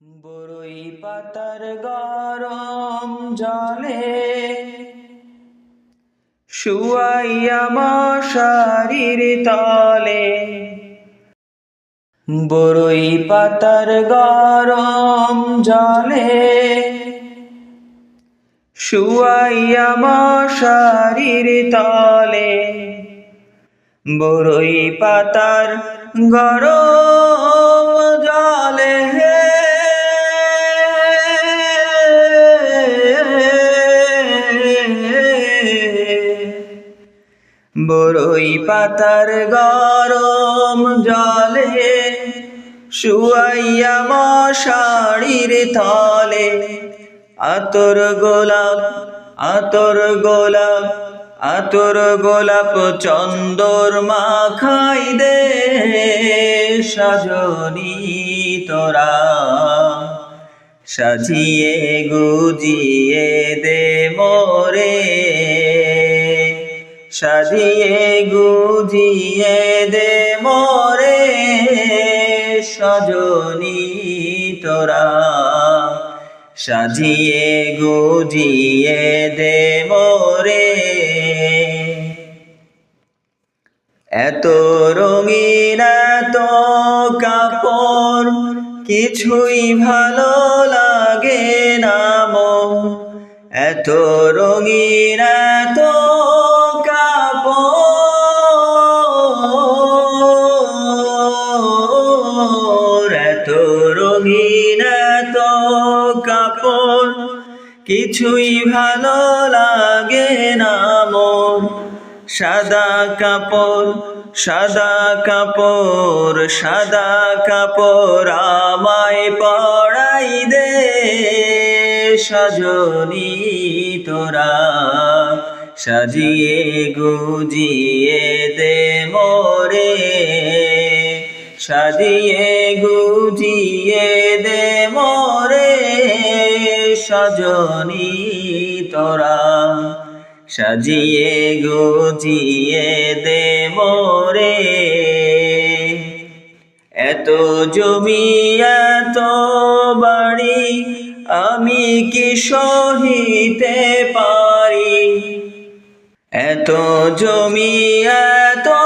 বড়ই পাতার গরম জলে শুয়াইয়া মশারির তলে। বড়ই পাতার গরম জলে শুয়াইয়া মশারির তলে। বড়ই পাতার গরম জলে বড়ই পাতার গরম জলে শুয়াইয়া মশারির তলে। আতর গোলাপ আতর গোলাপ আতর গোলাপ চন্দর মাখাই দে সজনী তোরা। সাজিয়ে গুজিয়ে দে মোরে। সাজিয়ে গুজিয়ে দে মোরে সজনী তোরা। সাজিয়ে গুজিয়ে দে মোরে। এত রঙিন এত কাপড়, কিছুই ভালো লাগে না মন। এত রঙিন এত কাপড় কিছুই ভালো লাগে না মন। সাদা কাপড় সাদা কাপড় সাদা কাপড় আমায় পড়াই দে সজনী তোরা। সাজিয়ে গুজিয়ে দে মোরে। সাজিয়ে গুজিয়ে দে মোরে সজনী তোরা। সাজিয়ে গুজিয়ে দে মোরে। এত জমি, এত বাড়ি, আমি কি সহিতে পারি? এত জমি, এত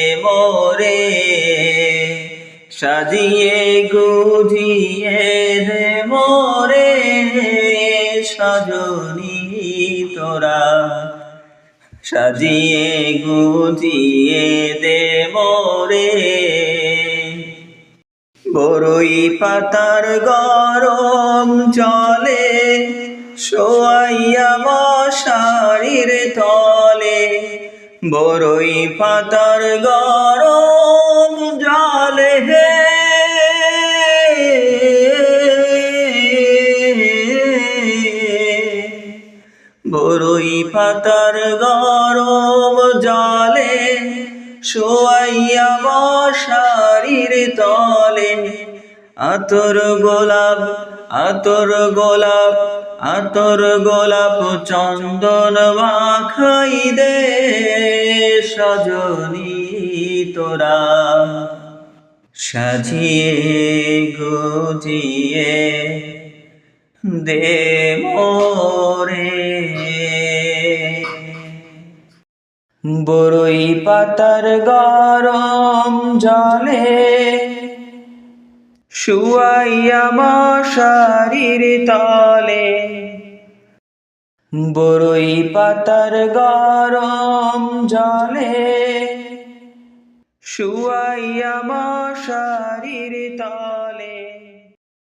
সাজিয়ে গুজিয়ে দে মোরে সজনী তোরা। সাজিয়ে গুজিয়ে দে মোরে। বড়ই পাতার গরম জলে শোয়াইয়া মশারির তলে। বড়ই পাতার গরম পাতার গরম জলে, শোয়াইয়া মশারির তলে। আতর গোলাপ আতর গোলাপ আতর গোলাপ চন্দন মাখাই দে সজনী তোরা। সাজিয়ে গুজিয়ে দে মোরে বড়ই পাতার গরম জলে শুয়াইয়া মশারির তলে। বড়ই পাতার গরম জলে শুয়াইয়া মশারির তলে।